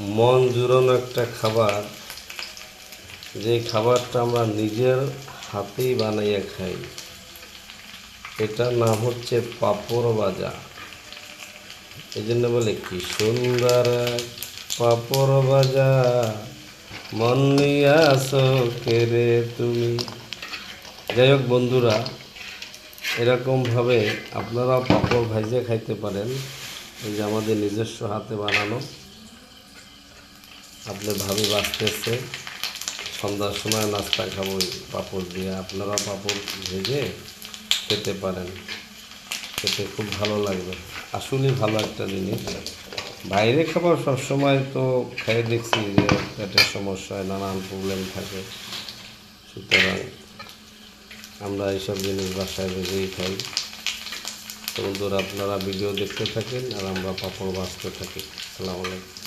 মন জুড়ানো একটা খাবার, যে খাবারটা আমরা নিজের হাতেই বানাইয়া খাই এটার নাম হচ্ছে পাপড় ভাজা। এই জন্য বলে কি, সুন্দর পাপড় ভাজা মন নিয়া কেরে তুমি। যাই হোক বন্ধুরা, এরকমভাবে আপনারা পাপড় ভাজে খাইতে পারেন। এই যে আমাদের নিজস্ব হাতে বানানো। আপনি ভাবি বাঁচতেছে। সন্ধ্যার সময় নাস্তা খাব পাপড় দিয়ে। আপনারা পাপড় ভেজে খেতে পারেন। খেতে খুব ভালো লাগবে। আসলেই ভালো একটা জিনিস। বাইরে খাবার সবসময় তো খেয়ে দেখছি যে পেটের সমস্যায় নানান প্রবলেম থাকে। সুতরাং আমরা এইসব জিনিস বাসায় ভেজেই খাই। বন্ধুরা, আপনারা ভিডিও দেখতে থাকেন আর আমরা পাপড় বাঁচতে থাকি। আসসালামু আলাইকুম।